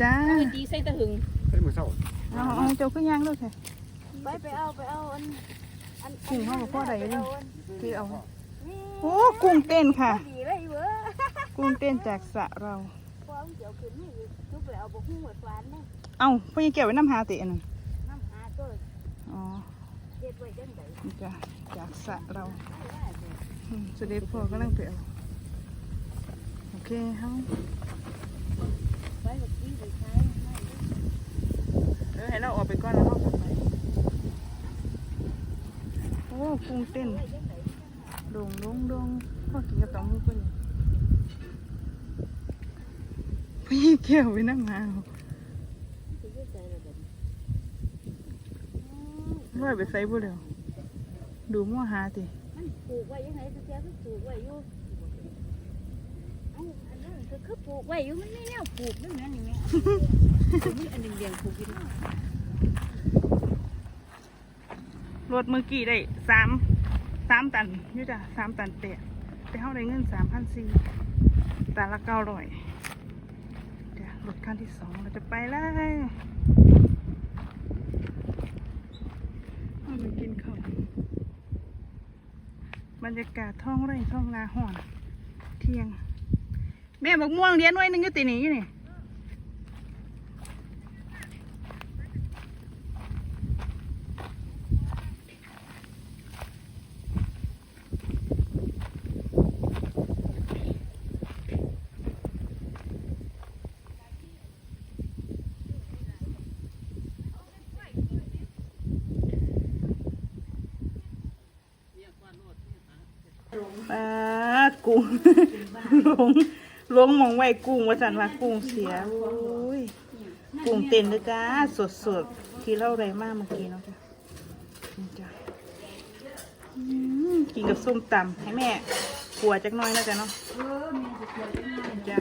จ้าเอาไปจีใส่ตะหึงเป็นมือเศร้าเอาเอาเจ้าขึ้นย่างด้วยสิไปไปเอาไปเอาอันอันกุ้งเขากับพ่อใดเลยนี่คือเอาโอ้กุ้งเต้นค่ะดีเลยเว้ยกุ้งเต้นจากสระเราพอมเดี๋ยวขึ้นนี่ทุบไปเอาบุกหุ้งหมดหวานนะเอ้าพ่อยังเก็บไว้น้ำหาติอันนั้นน้ำหาตัวอ๋อเด็ดไว้จังไดนี่จ้ะจากสระเราอืมเสด็จพ่อกำลังไปเอาโอเคเฮา ไว้แบบนี้ไปใช้ เออ ให้เราออกไปก่อนแล้วเรากลับไปโอ้กุ้งเต้นโดงโดงโดงพ่อกินกับตองมือเพิ่นพี่เกี่ยวไปนั่งมาเอาร้อยไปใส่บ่เดียวดูมั่วหาติมันปลูกไว้ยังไงสักแก่ก็ปลูกไว้อยู่ คือปลูกไว้อยู่มันไม่แนวปลูกนั่นนั่นนี่แม่มันอันเดียวปลูกอยู่เนาะรถเมื่อกี้ได้สามสามตันอยู่จ้ะสามตันเตะไปเท่าได้เงินสามพันสี่ตันละเก้าร้อยเดี๋ยวรถคันที่สองเราจะไปแล้วเอาไปกินข้าวบรรยากาศท้องไร่ท้องนาห่อนเที่ยง แม่บอกม่วงเลี้ยนไว้หนึงอยู่ตีนี้อยู่นี่ปลากุ้งลง ลงมองไว้กุ้งว่าสันว่ากุ้งเสียโอ้ยกุ้งเต็มเลยจ้าสดสดที่เราได้มากเมื่อกี้เนาะจ้ะนี่จ้ะอืมกินกับส้มตำให้แม่ขัวจักน้อยนะจ๊ะเนาะจ้ะ